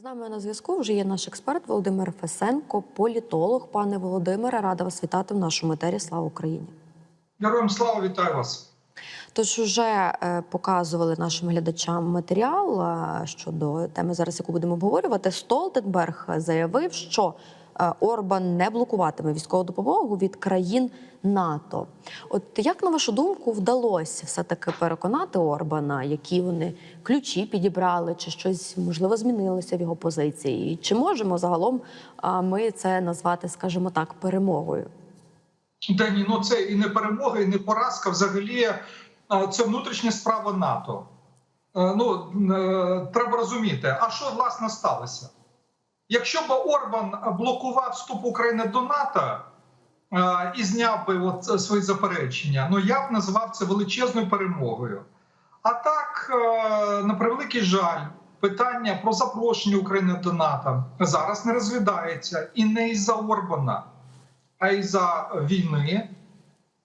З нами на зв'язку вже є наш експерт Володимир Фесенко, політолог. Пане Володимире, рада вас вітати в нашому етері. Слава Україні! Героям слава вітаю вас. Тож уже е, показували нашим глядачам матеріал е, щодо теми, зараз яку будемо обговорювати. Столтенберг заявив, що е, Орбан не блокуватиме військову допомогу від країн НАТО. От як на вашу думку вдалося все таки переконати Орбана, які вони ключі підібрали, чи щось можливо змінилося в його позиції? Чи можемо загалом ми це назвати, скажімо так, перемогою? Та ні, ну це і не перемога, і не поразка. Взагалі, е, це внутрішня справа НАТО. Е, Ну е, треба розуміти, а що власне сталося? Якщо б Орбан блокував вступ України до НАТО е, і зняв би от свої заперечення, ну я б назвав це величезною перемогою. А так, е, на превеликий жаль, питання про запрошення України до НАТО зараз не розглядається і не із-за Орбана. а й за війни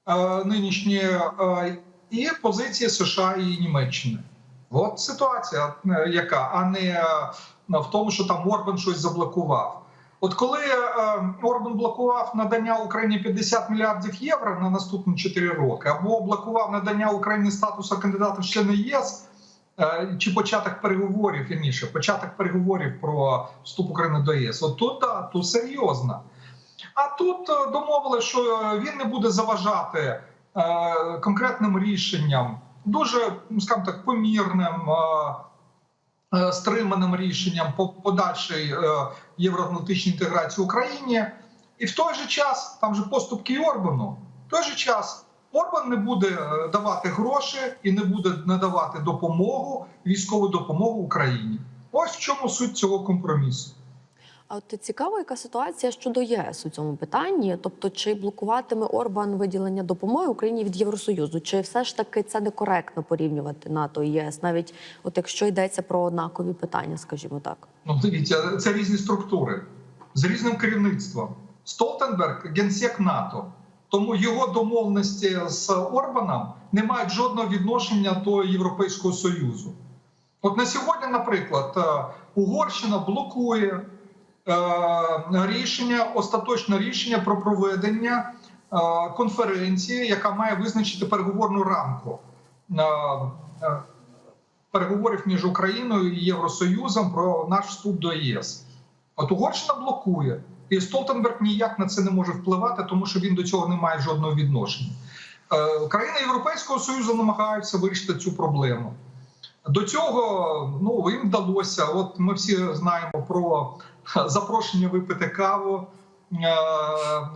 е, нинішньої е, і позиції США і Німеччини. От ситуація, е, яка, а не е, в тому, що там Орбан щось заблокував. От коли е, Орбан блокував надання Україні 50 мільярдів євро на наступні 4 роки, або блокував надання Україні статусу кандидата в члени ЄС. е, Чи початок переговорів вірніше, початок переговорів про вступ України до ЄС? От тут да, тут серйозно. А тут е, домовили, що він не буде заважати е, конкретним рішенням, дуже ну, скажімо так, помірним, е, е, стриманим рішенням по подальшій е, євроатлантичній інтеграції Україні. І в той же час там же поступки Орбану. В той же час Орбан не буде е, давати гроші і не буде надавати допомогу, військову допомогу Україні. Ось в чому суть цього компромісу. А от цікаво, яка ситуація щодо ЄС у цьому питанні? Тобто, чи блокуватиме Орбан виділення допомоги Україні від Євросоюзу? Чи все ж таки це некоректно порівнювати НАТО і ЄС, навіть от якщо йдеться про однакові питання, скажімо так? Ну, дивіться, це різні структури з різним керівництвом. Столтенберг генсек НАТО. Тому його домовленості з Орбаном не мають жодного відношення до Європейського Союзу. От на сьогодні, наприклад, е, Угорщина блокує рішення, остаточне рішення про проведення е, конференції, яка має визначити переговорну рамку е, е, переговорів між Україною і Євросоюзом про наш вступ до ЄС. От Угорщина блокує, і Столтенберг ніяк на це не може впливати, тому що він до цього не має жодного відношення. Е, Країни Європейського Союзу намагаються вирішити цю проблему. До цього ну їм вдалося. От ми всі знаємо про запрошення випити каву, е,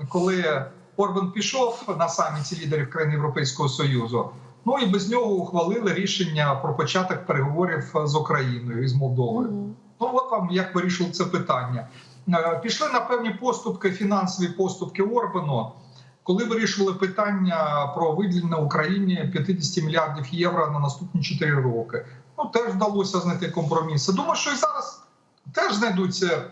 коли Орбан пішов на саміті лідерів країн Європейського Союзу. Ну і без нього ухвалили рішення про початок переговорів з Україною і з Молдовою. Ну от вам як вирішили це питання. Е, Пішли на певні поступки, фінансові поступки Орбану, коли вирішили питання про виділення Україні 50 мільярдів євро на наступні 4 роки. Ну теж вдалося знайти компроміс. Думаю, що і зараз теж знайдуться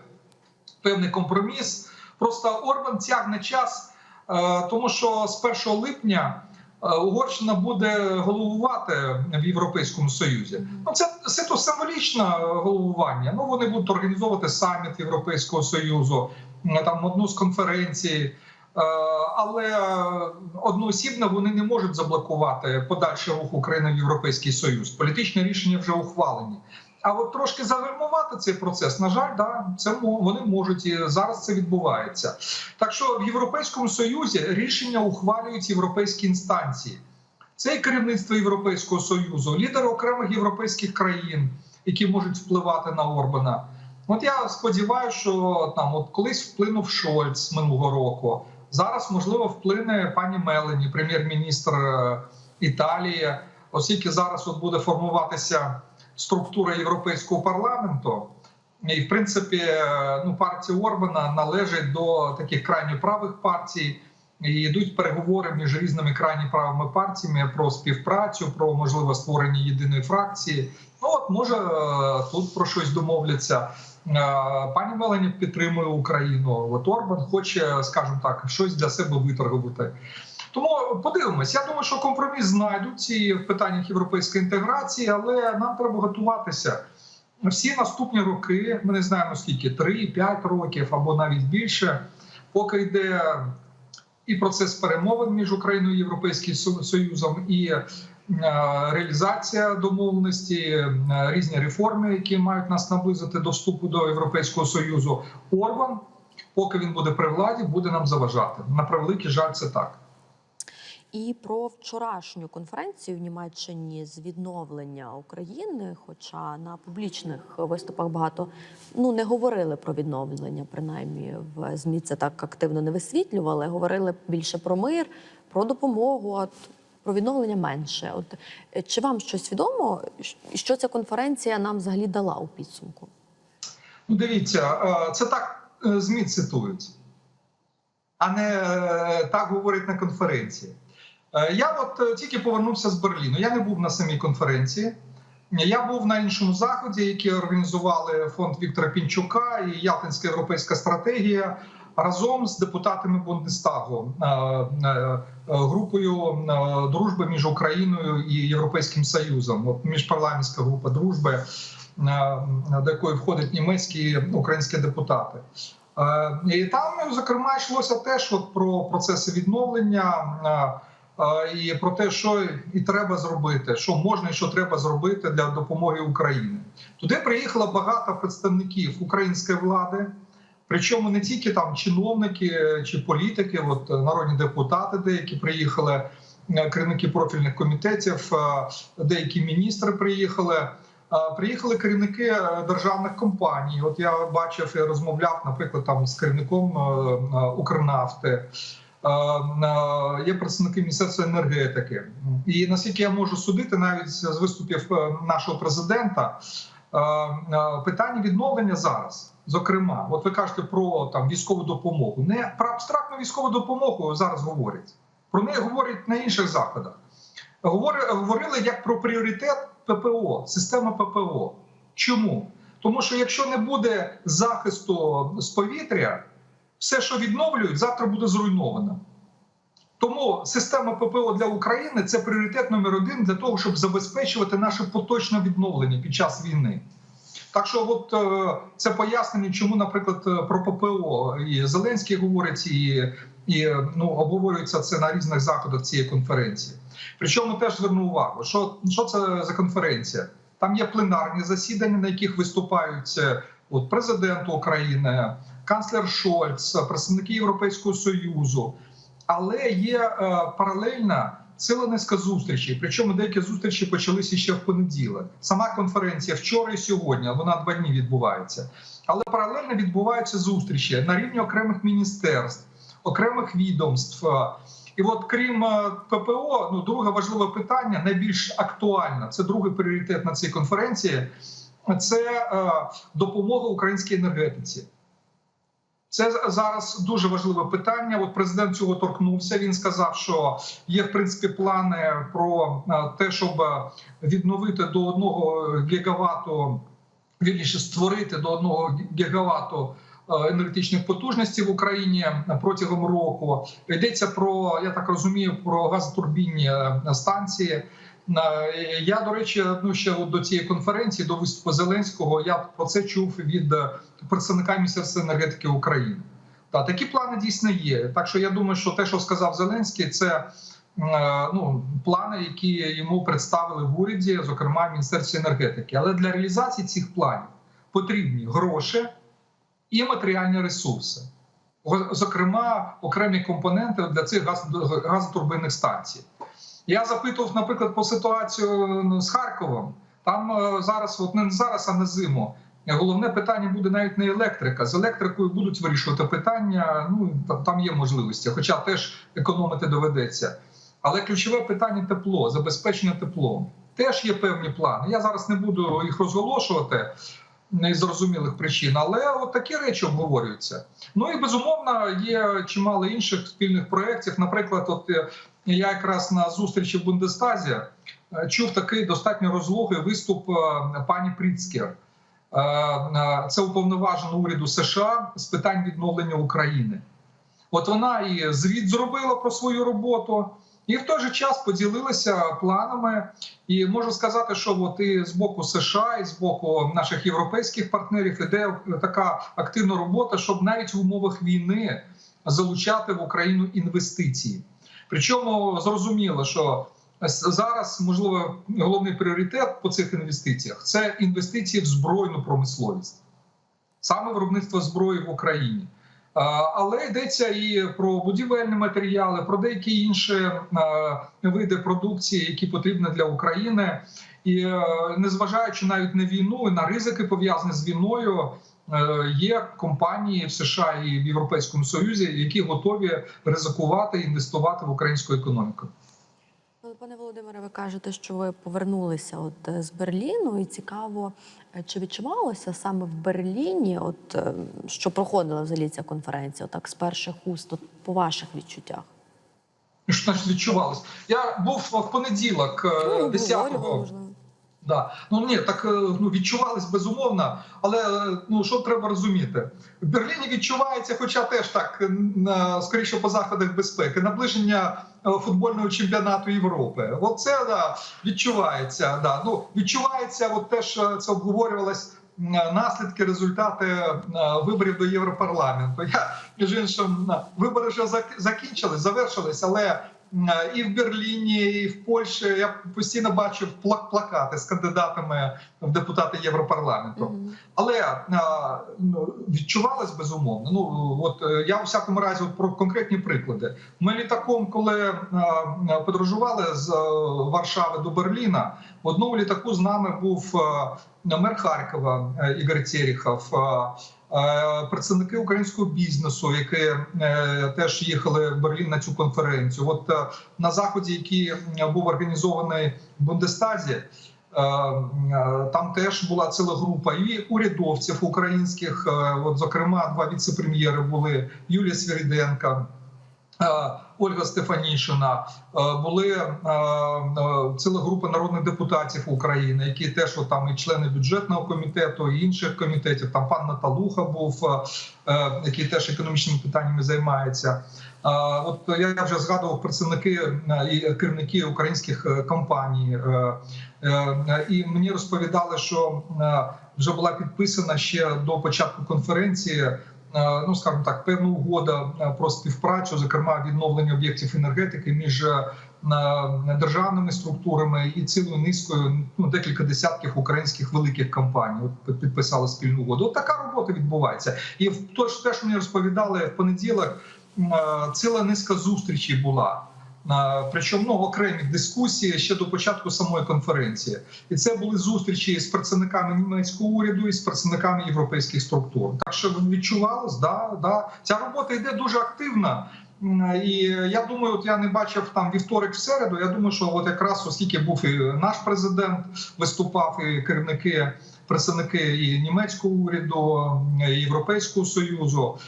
певний компроміс. Просто Орбан тягне час, е, тому що з 1 липня. е, Угорщина буде головувати в Європейському Союзі. Ну це це то символічне головування. Ну вони будуть організовувати саміт Європейського союзу, там одну з конференцій. Е, Але одноосібно вони не можуть заблокувати подальший рух України в Європейський Союз. Політичні рішення вже ухвалені. А от трошки загальмувати цей процес, на жаль, да, це вони можуть і зараз це відбувається. Так що в Європейському Союзі рішення ухвалюють європейські інстанції. Це і керівництво Європейського Союзу, лідери окремих європейських країн, які можуть впливати на Орбана. От я сподіваюся, що там от колись вплинув Шольц минулого року. Зараз можливо вплине пані Мелені, прем'єр-міністр е, Італії, оскільки зараз от буде формуватися структура європейського парламенту. І, в принципі, е, ну партія Орбана належить до таких крайньо правих партій. І йдуть переговори між різними крайні правими партіями про співпрацю, про можливе створення єдиної фракції. Ну от може е, тут про щось домовляться. Е, Пані Мелані підтримує Україну. От Орбан хоче, скажімо так, щось для себе виторгувати. Тому подивимось. Я думаю, що компроміс знайдуть в питаннях європейської інтеграції, але нам треба готуватися. всі наступні роки, ми не знаємо скільки 3-5 років або навіть більше, поки йде і процес перемовин між Україною і Європейським Союзом, і е, реалізація домовленості, е, різні реформи, які мають нас наблизити до вступу до Європейського Союзу. Орбан, поки він буде при владі, буде нам заважати. На превеликий жаль, це так. І про вчорашню конференцію в Німеччині з відновлення України, хоча на публічних виступах багато ну не говорили про відновлення, принаймні в змі це так активно не висвітлювали. Говорили більше про мир, про допомогу. От про відновлення менше. От е, чи вам щось відомо, що ця конференція нам взагалі дала у підсумку? Ну, дивіться, е, це так е, ЗМІ цитують, а не так говорять на конференції. Е, Я от е, тільки повернувся з Берліну. Я не був на самій конференції. Я був на іншому заході, який організували фонд Віктора Пінчука і Ялтинська європейська стратегія разом з депутатами Бундестагу, е, групою дружби між Україною і Європейським Союзом. От міжпарламентська група дружби, до якої входять німецькі і українські депутати. І там, зокрема, йшлося теж от про процеси відновлення. Е, е, І про те, що і треба зробити, що можна і що треба зробити для допомоги Україні. Туди приїхало багато представників української влади, причому не тільки там чиновники чи політики, от народні депутати, деякі приїхали, е, керівники профільних комітетів, е, деякі міністри приїхали. Е, Приїхали керівники е, державних компаній. От я бачив і розмовляв, наприклад, там з керівником е, е, Укрнафти. Є представники міністерства енергетики, і наскільки я можу судити, навіть з виступів е, нашого президента, питання відновлення зараз. Зокрема, от ви кажете про там військову допомогу. Не про абстрактну військову допомогу зараз говорять. Про неї говорять на інших заходах. Говори- Говорили як про пріоритет ППО, система ППО. Чому? Тому що якщо не буде захисту з повітря, все, що відновлюють, завтра буде зруйновано. Тому система ППО для України це пріоритет номер один для того, щоб забезпечувати наше поточне відновлення під час війни. Так що, от е, це пояснення, чому, наприклад, е, про ППО і Зеленський говорить, і, і ну, обговорюється це на різних заходах цієї конференції. Причому теж зверну увагу, що, що це за конференція? Там є пленарні засідання, на яких виступають е, от, президент України, канцлер Шольц, представники Європейського Союзу. Але є е, паралельна ціла низка зустрічей. Причому деякі зустрічі почалися ще в понеділок. Сама конференція вчора і сьогодні, вона два дні відбувається. Але паралельно відбуваються зустрічі на рівні окремих міністерств, окремих відомств. І от крім е, ППО, ну друге важливе питання, найбільш актуальне, це другий пріоритет на цій конференції. Це е, допомога українській енергетиці. Це зараз дуже важливе питання. От президент цього торкнувся. Він сказав, що є в принципі плани про е, те, щоб відновити до одного гігавату, вірніше створити до одного гігавату е, енергетичних потужностей в Україні протягом року. Йдеться про я так розумію, про газотурбінні станції. Я до речі, ну ще до цієї конференції, до виступу Зеленського, я про це чув від е, представника Міністерства енергетики України. Та такі плани дійсно є. Так що я думаю, що те, що сказав Зеленський, це е, ну плани, які йому представили в уряді, зокрема в міністерстві енергетики. Але для реалізації цих планів потрібні гроші і матеріальні ресурси. Зокрема, окремі компоненти для цих газ- газотурбинних станцій. Я запитував, наприклад, по ситуацію ну, з Харковом. Там е, зараз, от не зараз, а на зиму. Головне питання буде навіть не електрика. З електрикою будуть вирішувати питання. Ну там є можливості, хоча теж економити доведеться. Але ключове питання тепло, забезпечення теплом. Теж є певні плани. Я зараз не буду їх розголошувати не з зрозумілих причин, але от такі речі обговорюються. Ну і безумовно є чимало інших спільних проєктів. Наприклад, от е, я якраз на зустрічі в Бундестазі е, чув такий достатньо розлогий виступ е, пані Пріцкер. Е, Це уповноважена уряду США з питань відновлення України. От вона і звіт зробила про свою роботу, І в той же час поділилися планами. І можу сказати, що от і з боку США, і з боку наших європейських партнерів іде така активна робота, щоб навіть в умовах війни залучати в Україну інвестиції. Причому зрозуміло, що зараз можливо головний пріоритет по цих інвестиціях це інвестиції в збройну промисловість, саме виробництво зброї в Україні. Але йдеться і про будівельні матеріали, про деякі інші види продукції, які потрібні для України. І е, незважаючи навіть на війну і на ризики пов'язані з війною, є компанії в США і в Європейському Союзі, які готові ризикувати інвестувати в українську економіку. Пане Володимире, ви кажете, що ви повернулися от е, з Берліну, і цікаво, е, чи відчувалося саме в Берліні, от е, що проходила взагалі ця конференція, отак з перших уст, от, по ваших відчуттях? Що значить відчувалось? Я був в понеділок, е, Ну, 10-го. Да. Ну ні, так е, ну відчувались безумовно, але е, ну що треба розуміти? В Берліні відчувається, хоча теж так е, на скоріше по заходах безпеки, наближення футбольного чемпіонату Європи. Оце да, відчувається. Да. Ну відчувається, от теж це обговорювалось. Наслідки, результати виборів до Європарламенту. Я між іншим вибори вже зак- закінчились, завершились, але і в Берліні, і в Польщі я постійно бачив пла- плакати з кандидатами в депутати Європарламенту. Але а, ну, відчувалось безумовно. Ну от е, я у всякому разі от про конкретні приклади. Ми літаком, коли подорожували з е, Варшави до Берліна, в одному літаку з нами був е, мер Харкова е, Ігор Терехов, е, е, представники українського бізнесу, які е, теж їхали в Берлін на цю конференцію. От е, на заході, який був організований в Бундестазі. Е, е, Там теж була ціла група і урядовців українських. е, От, зокрема, два віце-прем'єри були Юлія Свіріденка, е, Ольга Стефанішина. Е, Були е, е, ціла група народних депутатів України, які теж от, там і члени бюджетного комітету, і інших комітетів. Там пан Наталуха був, е, е, який теж економічними питаннями займається. От я вже згадував представники е, і керівники українських е, компаній, Е, е, і мені розповідали, що е, вже була підписана ще до початку конференції. Е, Ну, скажімо так, певна угода е, про співпрацю, зокрема відновлення об'єктів енергетики між е, державними структурами і цілою низкою ну декілька десятків українських великих компаній. Підписали спільну угоду. От така робота відбувається. І в то ж теж мені розповідали в понеділок. Ціла низка зустрічей була. Причому ну, окремі дискусії ще до початку самої конференції, і це були зустрічі з представниками німецького уряду і з представниками європейських структур. Так що відчувалось, да, да. Ця робота йде дуже активна. І я думаю, от я не бачив там вівторок в середу. Я думаю, що от якраз оскільки був і наш президент виступав, і керівники, представники і німецького уряду, і Європейського союзу.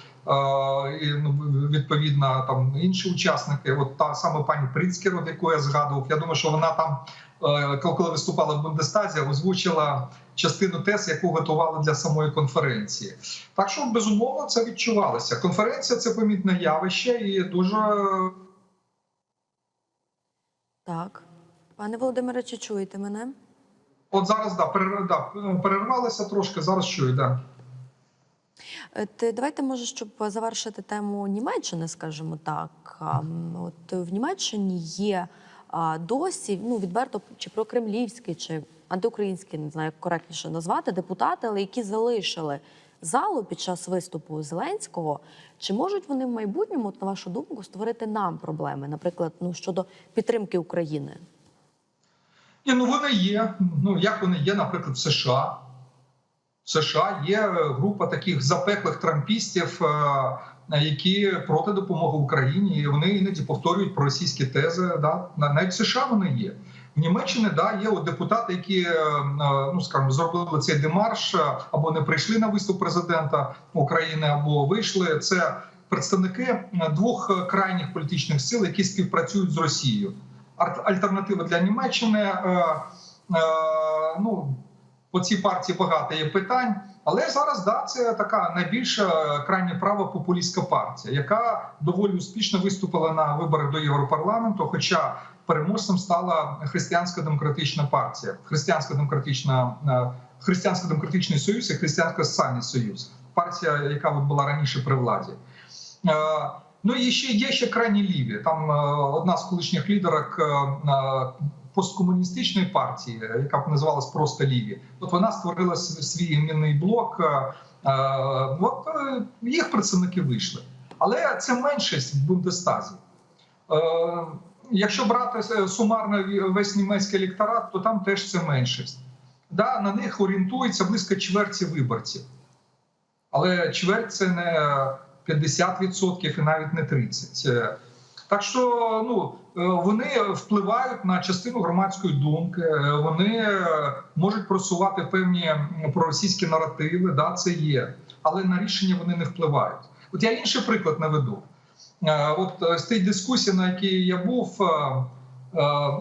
І ну, відповідно там інші учасники, от та саме пані Прицкер, от яку я згадував. Я думаю, що вона там, е, коли виступала в Бундестазі, озвучила частину тез, яку готували для самої конференції. Так що безумовно це відчувалося. Конференція це помітне явище і дуже Так. Пане Володимире, чи чуєте мене? от зараз да, перервалися трошки. Зараз чую, да. Е, Ти давайте, може, щоб завершити тему Німеччини, скажімо так. От в Німеччині є досі, ну відверто чи прокремлівські, чи антиукраїнські, не знаю, як коректніше назвати, депутати, але які залишили залу під час виступу Зеленського. Чи можуть вони в майбутньому, от, на вашу думку, створити нам проблеми, наприклад, ну щодо підтримки України? Ні, ну вони є. Ну як вони є, наприклад, в США. США є е, група таких запеклих трампістів, е, які проти допомоги Україні. І вони іноді повторюють про російські тези. Да? На- Навіть в США вони є. В Німеччині да, є депутати, які е, ну скажімо, зробили цей демарш або не прийшли на виступ президента України, або вийшли. Це представники двох крайніх політичних сил, які співпрацюють з Росією. Альтернатива для Німеччини. Ну по цій партії багато є питань, Але зараз да, це така найбільша крайня права популістська партія, яка доволі успішно виступила на виборах до Європарламенту. Хоча переможцем стала християнська демократична партія, християнська демократична е, християнсько-демократичний союз і християнсько-соціальний союз, партія, яка була раніше при владі. Е, Ну і ще є ще крайні ліві. Там е, одна з колишніх лідерок е, е, посткомуністичної партії, яка б називалась просто ліві. От вона створила свій іменний блок. е, е, От е, їх представники вийшли, але це меншість в Бундестазі. Е, Якщо брати е, сумарно весь німецький електорат, то там теж це меншість. Да, на них орієнтується близько чверті виборців. Але чверть це не 50% і навіть не 30%. Так що ну, е, вони впливають на частину громадської думки, е, вони можуть просувати певні проросійські наративи, да, це є, але на рішення вони не впливають. От я інший приклад наведу. Е, От з тієї дискусії, на якій я був,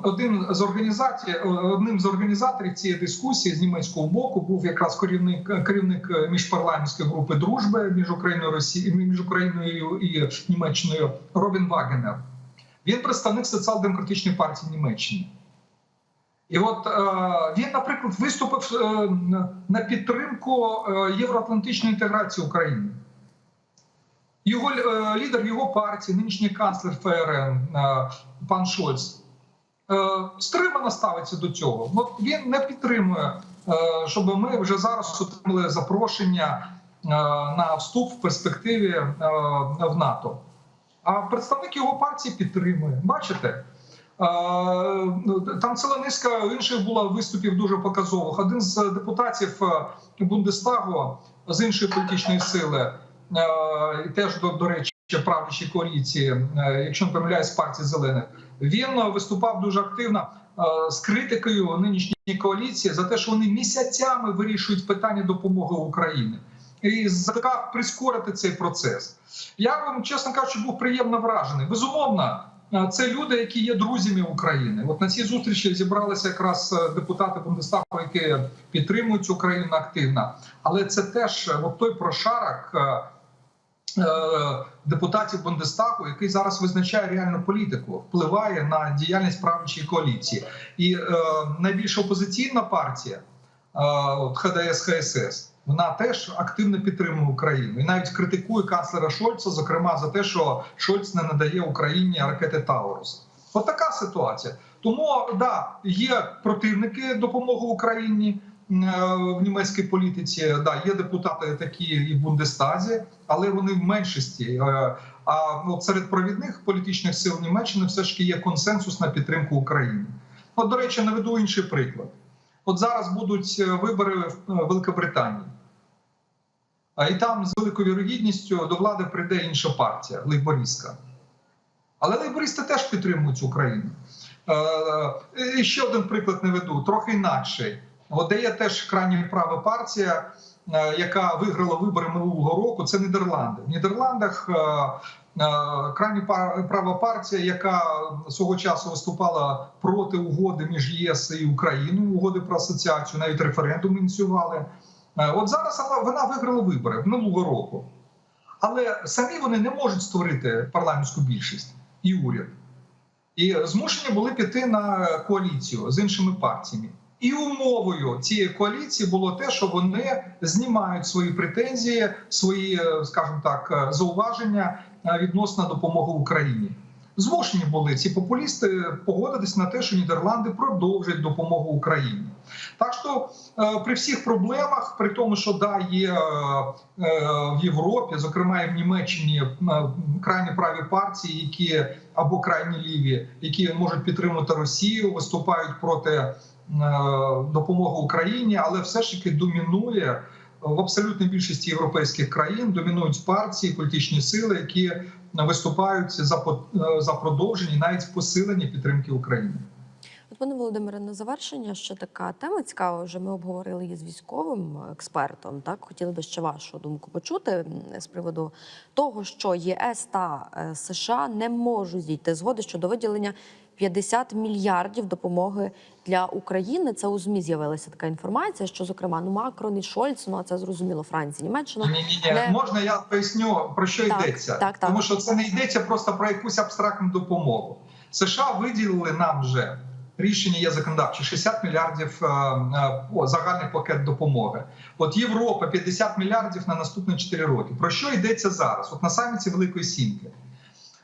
один з організацій, е, одним з організаторів цієї дискусії з німецького боку був якраз керівник керівник е, міжпарламентської групи дружби між Україною Росією між Україною і Німеччиною Робін Вагенер. Він представник соціал-демократичної партії Німеччини. І от е, він, наприклад, виступив е, на підтримку е, євроатлантичної інтеграції України. Його е, лідер його партії, нинішній канцлер ФРН, е, пан Шольц, е, стримано ставиться до цього. От він не підтримує, е, щоб ми вже зараз отримали запрошення е, на вступ в перспективі е, в НАТО. А представник його партії підтримує. Бачите? Е, Там ціла низка інших була виступів дуже показових. Один з депутатів е, Бундестагу з іншої політичної сили, е, теж до, до речі, правлячої коаліції, е, якщо не помиляюсь, партії зелених, він е, виступав дуже активно е, з критикою нинішньої коаліції за те, що вони місяцями вирішують питання допомоги Україні. І закликав прискорити цей процес. Я вам, чесно кажучи, був приємно вражений. Безумовно, це люди, які є друзями України. От на цій зустрічі зібралися якраз депутати Бундестагу, які підтримують Україну активно. Але це теж от той прошарок депутатів Бундестагу, який зараз визначає реальну політику, впливає на діяльність правлячої коаліції. І е, найбільш опозиційна партія е, ХДС ХСС. Вона теж активно підтримує Україну і навіть критикує канцлера Шольца, зокрема за те, що Шольц не надає Україні ракети Таурус. От ситуація. Тому да, є противники допомоги Україні е, в німецькій політиці. Да, є депутати такі і в Бундестазі, але вони в меншості. Е, А от серед провідних політичних сил Німеччини все ж таки є консенсус на підтримку України. От, до речі, наведу інший приклад. От зараз будуть е, вибори в е, Великобританії. І там з великою вірогідністю до влади прийде інша партія лейбористська. Але лейбористи теж підтримують Україну. Е, ще один приклад наведу, трохи інакший. Є теж крайня права партія, е, яка виграла вибори минулого року, це Нідерланди. В Нідерландах е, е, крайня пар- права партія, яка свого часу виступала проти угоди між ЄС і Україною, угоди про асоціацію, навіть референдум ініціювали. От зараз вона виграла вибори минулого року. Але самі вони не можуть створити парламентську більшість і уряд. І змушені були піти на коаліцію з іншими партіями. І умовою цієї коаліції було те, що вони знімають свої претензії, свої, е, скажімо так, е, зауваження е, відносно допомоги Україні. Змушені були ці популісти погодитись на те, що Нідерланди продовжать допомогу Україні. Так що при всіх проблемах, при тому, що да, є в Європі, зокрема і в Німеччині, крайні праві партії, які або крайні ліві, які можуть підтримувати Росію, виступають проти е, допомоги Україні, але все ж таки домінує в абсолютній більшості європейських країн. Домінують партії, політичні сили, які виступають за е, за продовження, навіть посилення підтримки України. От, пане Володимире, на завершення ще така тема цікава. Вже ми обговорили її з військовим експертом. Так хотіли би ще вашу думку почути з приводу того, що ЄС та е, США не можуть зійти згоди щодо виділення 50 мільярдів допомоги для України. Це у змі з'явилася така інформація, що зокрема ну Макрон і Шольц, ну а це зрозуміло Франція, Німеччина. Ні, ні, ні. Не- Можна я поясню про що Так, йдеться? так, так. Тому що це не йдеться просто про якусь абстрактну допомогу. США виділили нам вже рішення є законодавче 60 мільярдів е, е, о, загальний пакет допомоги. От Європа 50 мільярдів на наступні 4 роки. Про що йдеться зараз? От на саміті Великої Сімки.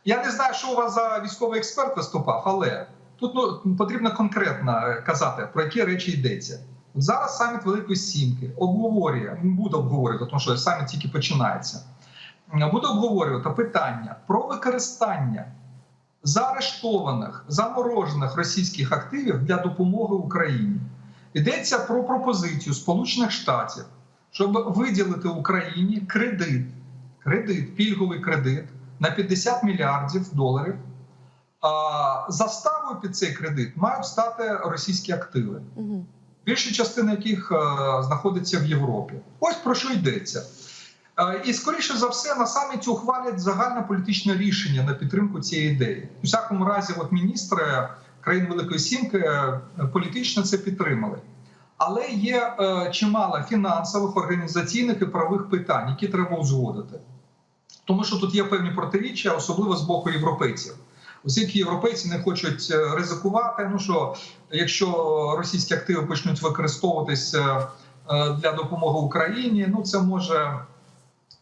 Я не знаю, що у вас за військовий експерт виступав, але тут ну, потрібно конкретно е, казати, про які речі йдеться. Зараз саміт Великої Сімки обговорює, буде обговорювати, тому що саміт тільки починається. Е, Буде обговорювати питання про використання заарештованих, заморожених російських активів для допомоги Україні. Йдеться про пропозицію Сполучених Штатів, щоб виділити Україні кредит, кредит, пільговий кредит на 50 мільярдів доларів. А заставою під цей кредит мають стати російські активи Угу. більша частина яких е, знаходиться в Європі. Ось про що йдеться. Е, І скоріше за все на саміті ухвалять загальне політичне рішення на підтримку цієї ідеї. У всякому разі, от міністри країн Великої Сімки е, політично це підтримали. Але є чимало фінансових, організаційних і правових питань, які треба узгодити. Тому що тут є певні протиріччя, особливо з боку європейців. Оскільки європейці не хочуть е, ризикувати, ну що якщо російські активи почнуть використовуватися е, для допомоги Україні, ну це може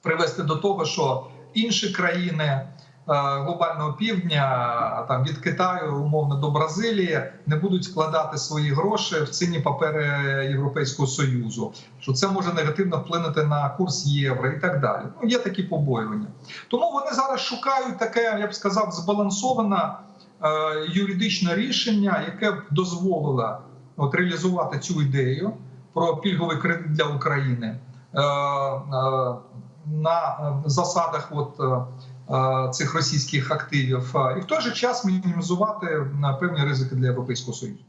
привести до того, що інші країни глобального півдня, там від Китаю, умовно до Бразилії, не будуть вкладати свої гроші в цінні папери Європейського союзу. Що це може негативно вплинути на курс євро і так далі. Ну є такі побоювання. Тому вони зараз шукають таке, я б сказав, збалансоване е, юридичне рішення, яке б дозволило от, реалізувати цю ідею про пільговий кредит для України е, е, на е, засадах от, е, е, цих російських активів, і в той же час мінімізувати певні ризики для Європейського союзу.